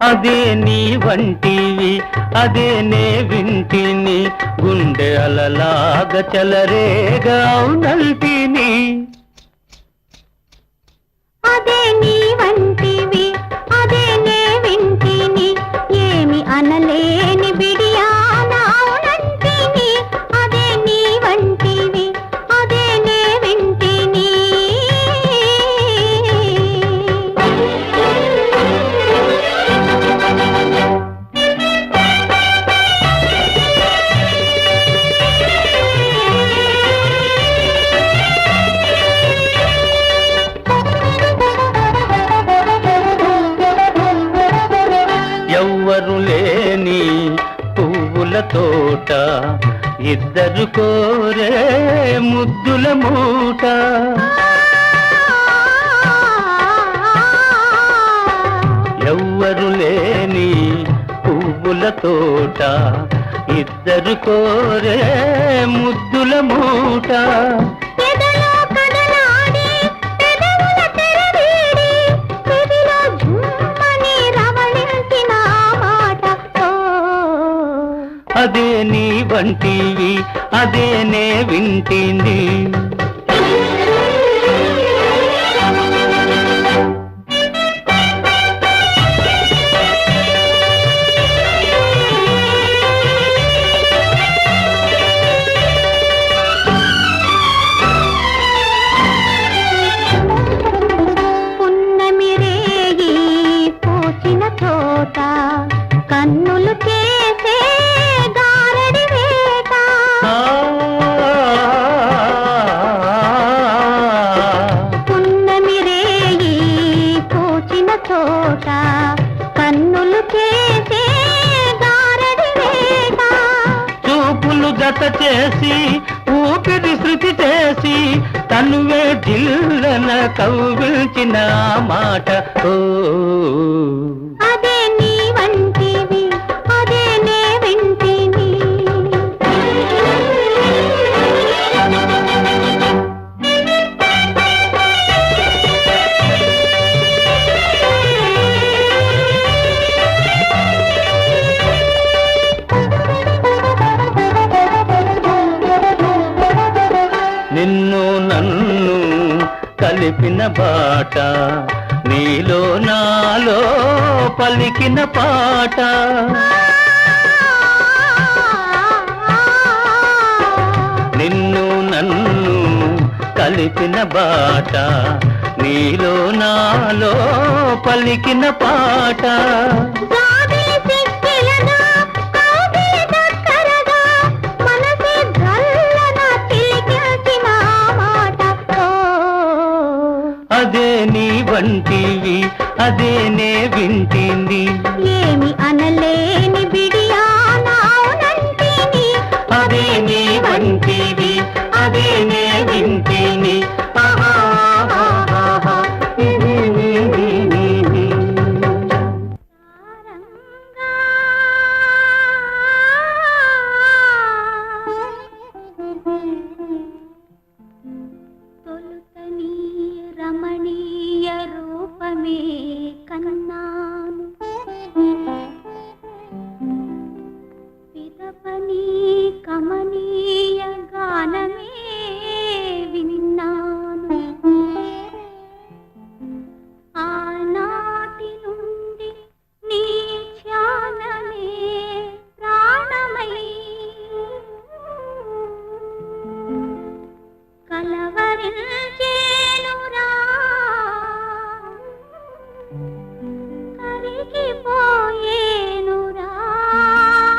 అదే నీ వంటివి అదే నే వింటిని. గుండె అలలాగ చలరేగా అవునంటిని అదే నీ వంటివి తోట ఇద్దరు కోరే ముద్దుల మూట. ఎవ్వరు లేని పువ్వుల తోట ఇద్దరు కోరే ముద్దుల మూట. వంటివి అదే నే వింటింది. పున్నమి జత చేసి ఊపిరి శృతి చేసి తనువే జిల్లన కవ్విల్చిన మాట. ఓ కలిపిన బాట నీలో నాలో పలికిన పాట. నిన్ను నన్ను కలిపిన బాట నీలో నాలో పలికిన పాట. అదే నే వింటింది. ఏమి అనలే আমি